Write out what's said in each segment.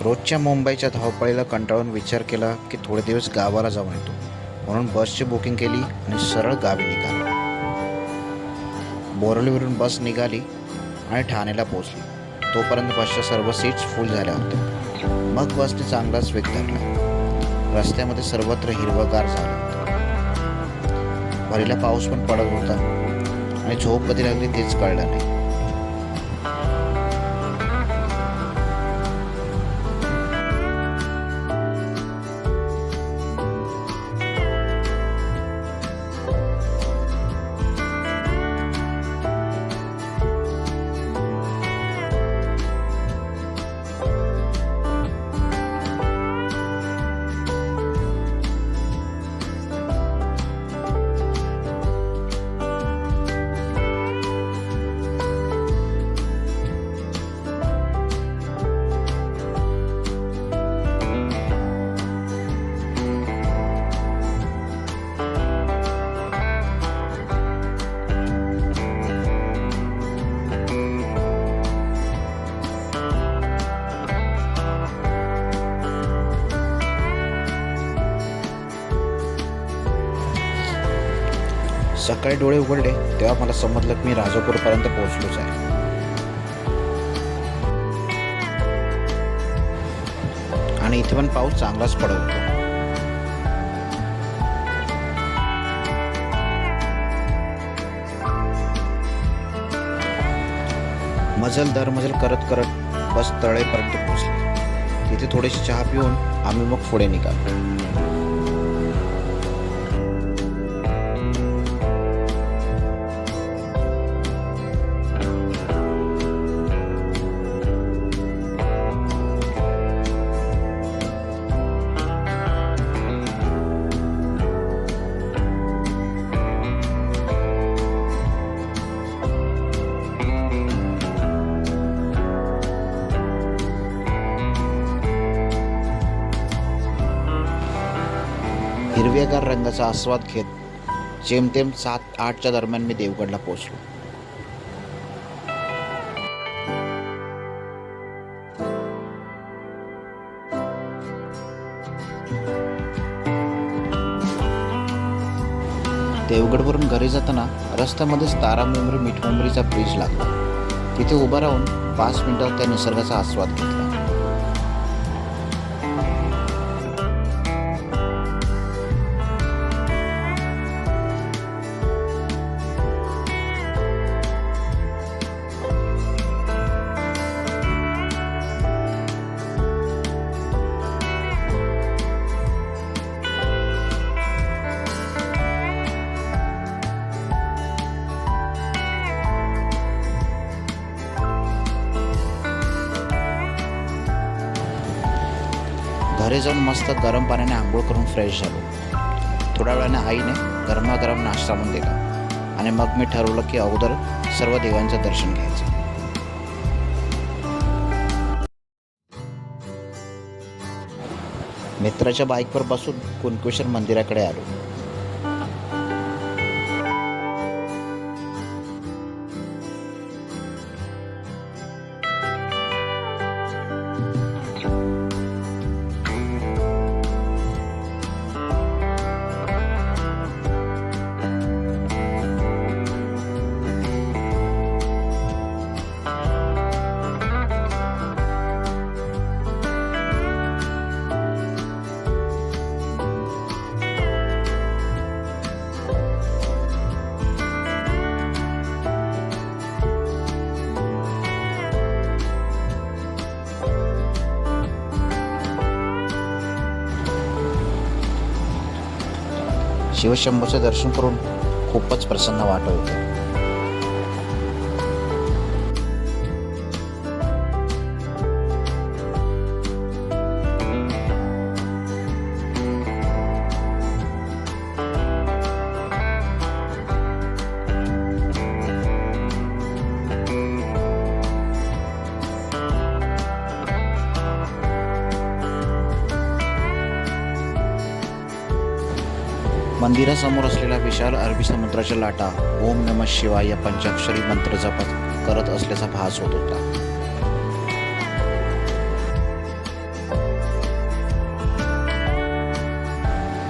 रोजच्या मुंबईच्या धावपळीला कंटाळून विचार केला की थोडे दिवस गावाला जाऊन येतो. म्हणून बसची बुकिंग केली आणि सरळ गावी निघालो. बोरवलीवरून बस निघाली आणि ठाण्याला पोहोचली. तोपर्यंत बसच्या सर्व सीट्स फुल झाल्या होत्या. मग बसने चांगलाच वेग धरला. रस्त्यामध्ये सर्वत्र हिरवगार झालं होतं. भरीला पाऊस पण पडत होता. आणि झोप कधी लागली तेच कळलं नाही. सकाळी डोळे उघडले तेव्हा मला समजलं की मी राजापूरपर्यंत पोहोचलोच आहे. आणि इथे पण पाऊस चांगलाच पडत होता. मजल दर मजल करत करत बस तळेपर्यंत पोहोचले. तिथे थोडीशी चहा पिऊन आम्ही मग पुढे निघालो. हिरव्यागार आस्वाद घेत जेमतेम सात आठच्या दरम्यान मी देवगडला पोहोचलो. देवगडवरून घरी जाताना रस्त्यामध्येच तारा तारामुंबरी मिठमुंबरीचा ब्रिज लागला. तिथे उभा राहून पाच मिनिटात त्या निसर्गाचा आस्वाद घेतला. घरी जाऊन मस्त गरम पाण्याने आंघोळ करून फ्रेश झालो. थोड्या वेळाने आईने गरमागरम नाश्ता म्हणून दिला आणि मग मी ठरवलं की अगोदर सर्व देवांचं दर्शन घ्यायचं. मित्राच्या बाईकवर बसून कुणकेश्वर मंदिराकडे आलो. शिवशंभूचे दर्शन करून खूपच प्रसन्न वाटत होते. मंदिरासमोर असलेल्या विशाल अरबी समुद्राच्या लाटा ओम नम शिवाय या पंचाक्षरी मंत्र जपत करत असल्याचा भास होत होता.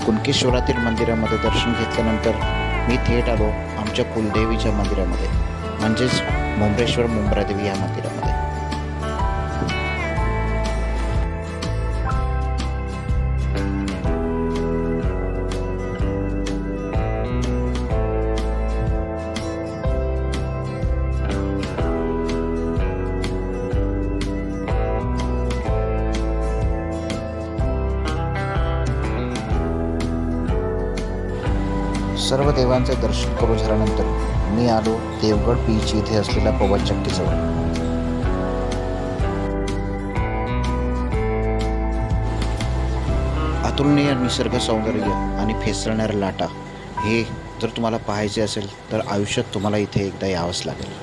कुणकेश्वरातील मंदिरामध्ये दर्शन घेतल्यानंतर मी थेट आलो आमच्या कुलदेवीच्या मंदिरामध्ये म्हणजेच मुंबरेश्वर मुंबरादेवी या मंदिरामध्ये. सर्व देवांचे दर्शन करून झाल्यानंतर मी आलो देवगड बीच इथे असलेल्या पवन चक्कीजवळ. अतुलनीय निसर्ग सौंदर्य आणि फेसळणाऱ्या लाटा हे जर तुम्हाला पाहायचे असेल तर आयुष्यात तुम्हाला इथे एकदा यावंच लागेल.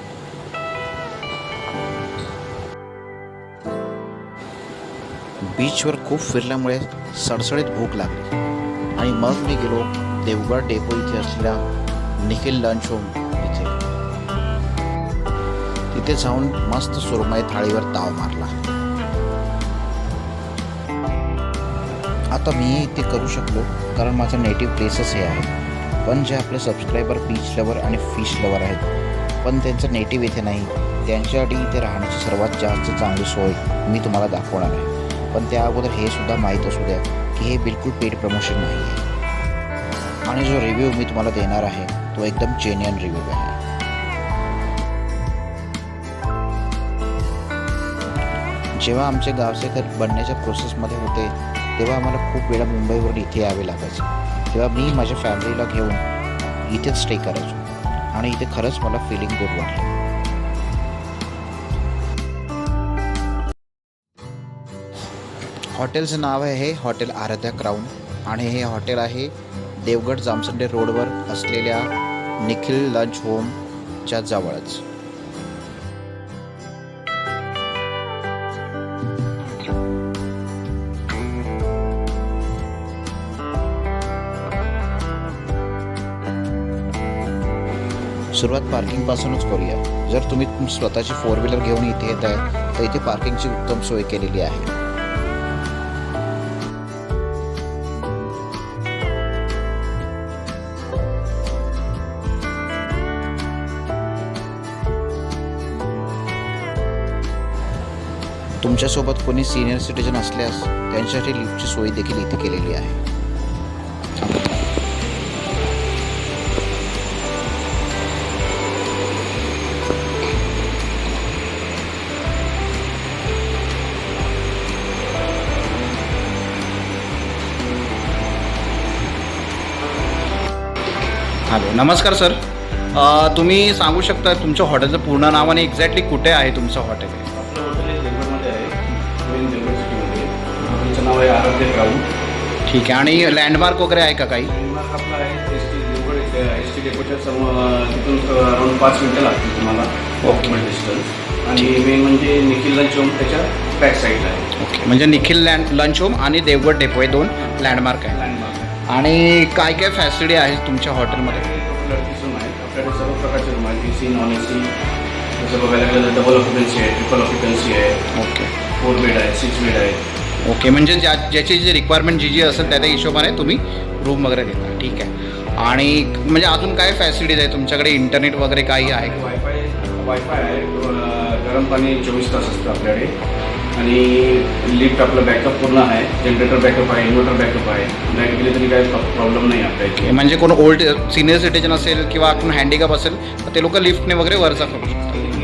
बीचवर खूप फिरल्यामुळे सडसडीत भूक लागली. आणि मग मी गेलो देवगड डेपो इथे असलेल्या निखिल लंच होम इथे. तिथे जाऊन मस्त सुरमय थाळीवर ताव मारला. आता मी ते करू शकलो कारण माझं नेटिव्ह प्लेसच हे आहे पण जे आपले सबस्क्रायबर बीच लवर आणि फिश लवर आहेत पण त्यांचं नेटिव्ह इथे नाही. त्यांच्यासाठी इथे राहण्याची सर्वात जास्त चांगली सोय मी तुम्हाला दाखवणार आहे. पण त्या अगोदर हे सुद्धा माहीत असू द्या की हे बिलकुल पेड प्रमोशन नाही आहे आणि जो रिव्ह्यू मी तुम्हाला देणार आहे तो एकदम जेन्युअन रिव्ह्यू आहे. जेव्हा आमचे गावचे बनण्याच्या प्रोसेसमध्ये होते तेव्हा आम्हाला खूप वेळा मुंबईवरून इथे यावे लागायचे. तेव्हा मी माझ्या फॅमिलीला घेऊन इथेच स्टे करायचो. आणि इथे खरंच मला फिलिंग गुड वाटलं. हॉटेलचं नाव आहे हे हॉटेल आराध्या क्राऊन. आणि हे हॉटेल आहे देवगड जामसंडे रोडवर असलेल्या निखिल लंच होमच्या जवळच. सुरुवात पार्किंगपासूनच करूया. जर तुम्ही स्वतःची फोर व्हीलर घेऊन इथे येत आहे तर इथे पार्किंगची उत्तम सोय केलेली आहे. तुमच्यासोबत कोणी सिनियर सिटीजन असल्यास त्यांच्यासाठी लिफ्टची सोय देखील इथे केलेली आहे. हॅलो नमस्कार सर. तुम्ही सांगू शकता तुमच्या हॉटेलचं पूर्ण नाव आणि एक्झॅक्टली कुठे आहे तुमचं हॉटेल हॉटेल? नाव आहे आराध्य क्राऊन ठीक आहे. आणि लँडमार्क वगैरे आहे का काही? लँडमार्क आपला आहे S T Devgad S T डेपोच्या समोर तिथून अराऊंड पाच मिनटं लागतील तुम्हाला वॉकमेंट डिस्टन्स आणि मेन म्हणजे निखिल चौक त्याच्या बॅक साईडला आहे. ओके म्हणजे निखिल लँड लंच होम आणि देवगड डेपो हे दोन लँडमार्क आहे. लँडमार्क आणि काय काय फॅसिलिटी आहे तुमच्या हॉटेलमध्ये रूम आहे. आपल्याकडे सर्व प्रकारचे रूम आहेत. A C non A C जसं बघायला गेलं तर डबल ऑक्युपन्सी आहे ट्रिपल ऑक्युपन्सी आहे. ओके फोर बेड आहे सिक्स बेड आहे. ओके म्हणजे ज्या ज्याची जी रिक्वायरमेंट जी जी असेल त्या त्या हिशोबाने तुम्ही रूम वगैरे देता. ठीक आहे. आणि म्हणजे अजून काय फॅसिलिटीज आहे तुमच्याकडे? इंटरनेट वगैरे काही आहे वायफाय वायफाय आहे. गरम पाणी चोवीस तास असतं आपल्याकडे. आणि लिफ्ट आपलं बॅकअप पूर्ण आहे. जनरेटर बॅकअप आहे इन्व्हर्टर बॅकअप आहे. लाइट गेली तरी काही प्रॉब्लेम नाही आपल्या इथे. म्हणजे कोण ओल्ड सिनियर सिटीजन असेल किंवा कोण हँडिकॅप असेल तर ते लोक लिफ्टने वगैरे वरचा करू शकतात.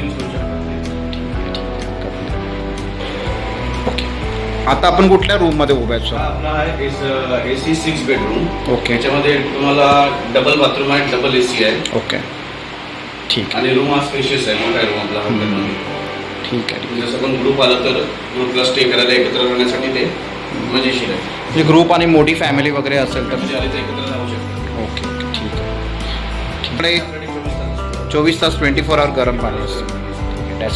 आता आपण कुठल्या रूममध्ये उभे आहेत सर आपला आहे A C six bedroom okay त्याच्यामध्ये तुम्हाला डबल बाथरूम आहे डबल ए सी आहे. ओके ठीक आहे. आणि रूम हा स्पेशियस आहे मोठा रूम आपला. ठीक आहे ठीक आहे. जसं पण ग्रुप आला तर ग्रुपला स्टे करायला एकत्र राहण्यासाठी ते मजेशीर आहे. म्हणजे ग्रुप आणि मोठी फॅमिली वगैरे असेल तर? म्हणजे आले तर एकत्र राहू शकतो. ओके ओके ठीक आहे. तिकडे आपल्याकडे चोवीस तास ट्वेंटी फोर आवर गरम पाणी असतं. ठीक आहे.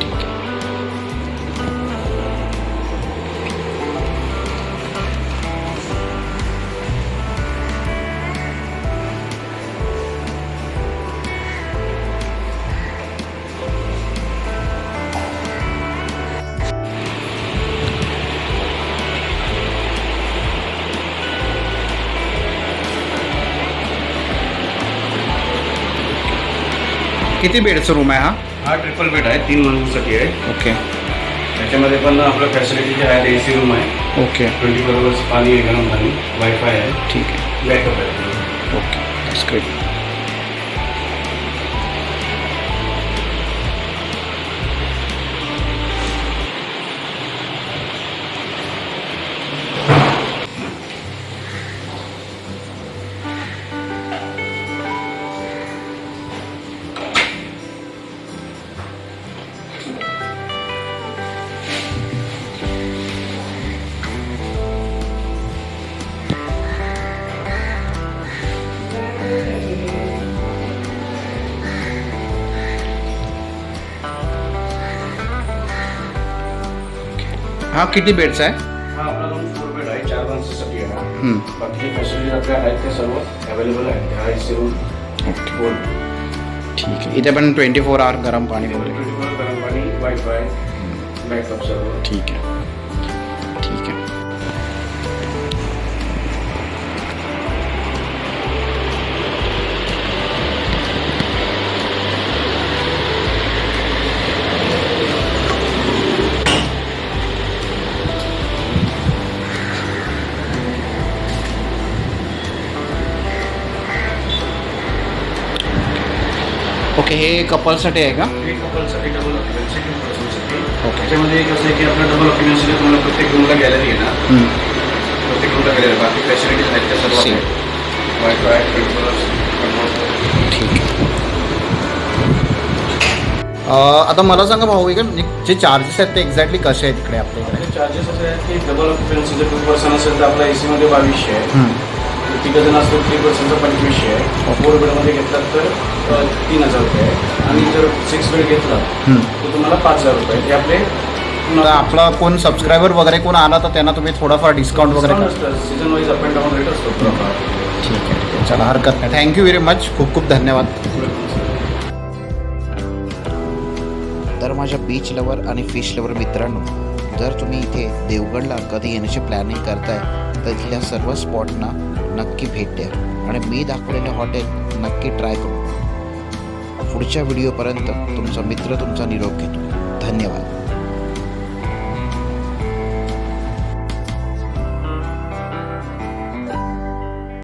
ठीक आहे. किती बेडचं रूम आहे हा? हा ट्रिपल बेड आहे तीन माणसासाठी आहे. ओके त्याच्यामध्ये पण आपलं फॅसिलिटी जे आहे ए सी रूम आहे. ओके ट्वेंटी फोर आवर्स पाणी आहे गरम पाणी वायफाय आहे. ठीक आहे. बॅकअप आहे. ओके हा किती बेडचा आहे हा आपला रूम फोर बेड आहे चार माणसासाठी आहे हम्म. बाकी फॅसिलिटीज आपल्या आहेत सर्व अवेलेबल आहे त्या आहे रूम फोर ठीक आहे इथे पण ट्वेंटी फोर आवर गरम पाणी वगैरे ट्वेंटी फोर गरम पाणी वायफाय बॅकअप सर्व ठीक आहे ओके हे कपलसाठी आहे का? एक कपलसाठी डबल ऑक्युपन्सी ओके. त्याच्यामध्ये एक असं आहे की आपलं डबल ऑक्युपन्सीला तुम्हाला प्रत्येक रूमला गॅलरी आहे ना. प्रत्येक रूमला गॅलरी बाकी फॅसिलिटीज आहेत त्या सर्व ठीक आता मला सांगा भाऊ का म्हणजे जे चार्जेस आहेत ते एक्झॅक्टली कसे आहेत इकडे आपल्याकडे? चार्जेस असे आहेत की डबल ऑक्युपन्सी जर टू पर्सन असेल तर आपला एसी मध्ये बावीसशे आहे. हम्म. तिघ जण असतील थ्री पर्सनचा पंचवीसशे आहे फोर बेडमध्ये घेतलात तर तीन हजार रुपये आहे. आणि जर सिक्स बेड घेतला. तर तुम्हाला पाच हजार रुपये हे आपले आपला कोण सबस्क्रायबर वगैरे कोण आला तर त्यांना तुम्ही थोडाफार डिस्काउंट वगैरे season wise up and down rate असतो थोडाफार. ठीक आहे. ठीक आहे चला हरकत नाही. थँक्यू व्हेरी मच खूप खूप धन्यवाद. तर माझ्या बीच लवर आणि फिश लवर मित्रांनो जर तुम्ही इथे देवगडला कधी येण्याची प्लॅनिंग करताय तर इथल्या सर्व स्पॉटना नक्की भेट द्या. आणि मी दाखवलेलं हॉटेल नक्की ट्राय करू पुढच्या व्हिडिओपर्यंत तुमचा मित्र तुमचा निरोप घेतो. धन्यवाद.